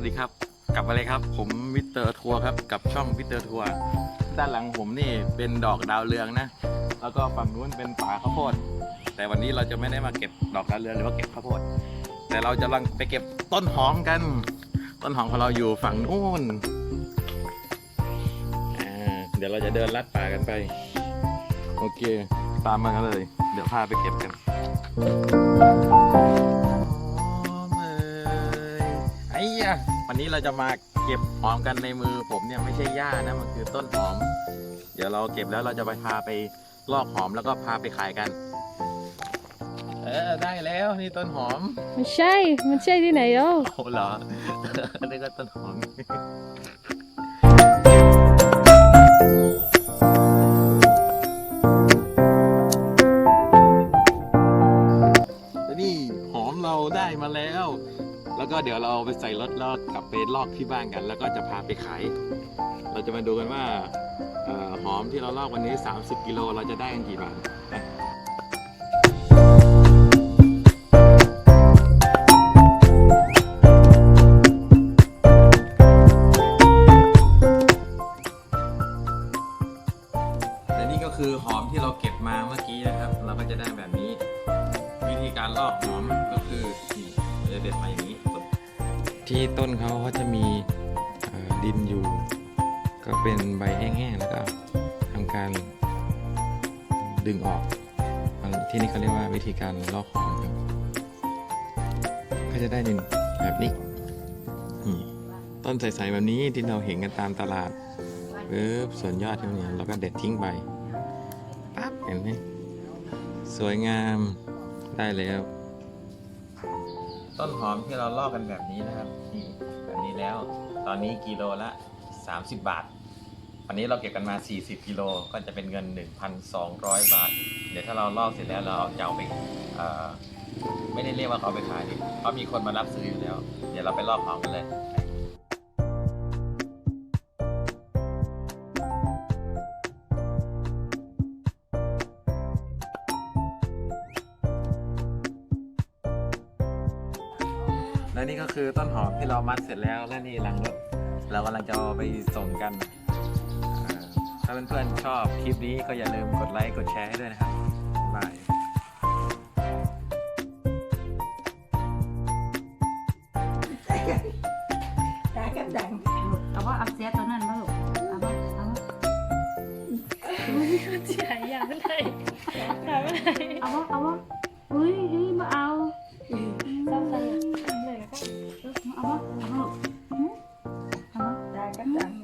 สดีครับ กลับมาเลยครับ ผมมิเตอร์ทัวร์ครับ กับช่องมิเตอร์ทัวร์ด้านหลังผมนี่เป็นดอกดาวเรืองนะ แล้วก็ฝั่งนู้นเป็นป่าข้าวโพด แต่วันนี้เราจะไม่ได้มาเก็บดอกดาวเรืองหรือว่าเก็บข้าวโพด แต่เราจะลังไปเก็บต้นหอมกัน ต้นหอมของเราอยู่ฝั่งนู้นเดี๋ยวเราจะเดินลัดป่ากันไป โอเค ตามมากันเลย เดี๋ยวพาไปเก็บกัน อ้ยะวันนี้เราจะมาเก็บหอมกันในมือผมเนี่ยไม่ใช่หญ้านะมันคือต้นหอม เดี๋ยวเราเก็บแล้วเราจะไปพาไปลอกหอมแล้วก็พาไปขายกัน เออได้แล้วนี่ต้นหอมไม่ใช่ มันใช่ที่ไหนอะโอ้เหรอ นี่ก็ต้นหอมแล้วนี่หอมเราได้มาแล้ว แล้วก็เดี๋ยวเราไปใส่รถแล้วกลับไปลอกที่บ้านกัน แล้วก็จะพาไปขาย เราจะมาดูกันว่าออหอมที่เราลอกวันนี้ 30 กิโลเราจะได้กันกี่บาทและนี่ก็คือหอมที่เราเก็บมาเมื่อกี้นะครับ เราก็จะได้แบบนี้ วิธีการลอกหอมก็คือ ที่ต้นเขาเขาจะมีดินอยู่ ก็เป็นใบแห้งๆแล้วก็ทำการดึงออกที่นี่เขาเรียกว่าวิธีการลอกหอมครับก็จะได้ดินแบบนี้ ต้นใสๆแบบนี้ที่เราเห็นกันตามตลาดปึ๊บส่วนยอดเท่านี้เราก็เด็ดทิ้งไปปั๊บเห็นไหมสวยงามได้แล้ว ต้นหอมที่เราลอกกันแบบนี้นะครับนี่แบบนี้แล้ว ตอนนี้กิโลละ 30 บาท วันนี้เราเก็บกันมา 40 กิโลก็จะเป็นเงิน 1,200 บาท เดี๋ยวถ้าเราลอกเสร็จแล้วเราจะเอาไปเอ่อไม่ได้เรียกว่าเขาเอาไปขายดิเพราะมีคนมารับซื้ออยู่แล้ว เดี๋ยวเราไปลอกหอมกันเลย และนี่ก็คือต้นหอมที่เรามัดเสร็จแล้วและนี่หลังรถ เรากำลังจะเอาไปส่งกันเอ่อถ้าเพื่อนๆชอบคลิปนี้ก็อย่าลืมกดไลค์กดแชร์ให้ด้วยนะครับบ๊ายบายได้กับดังเอาว่าเอาเสียตัวนั้นมาลูกเอาว่าเอาว่าใช่อยากไม่ได้ยากไม่ได้ เอาว่าเอาว่า ม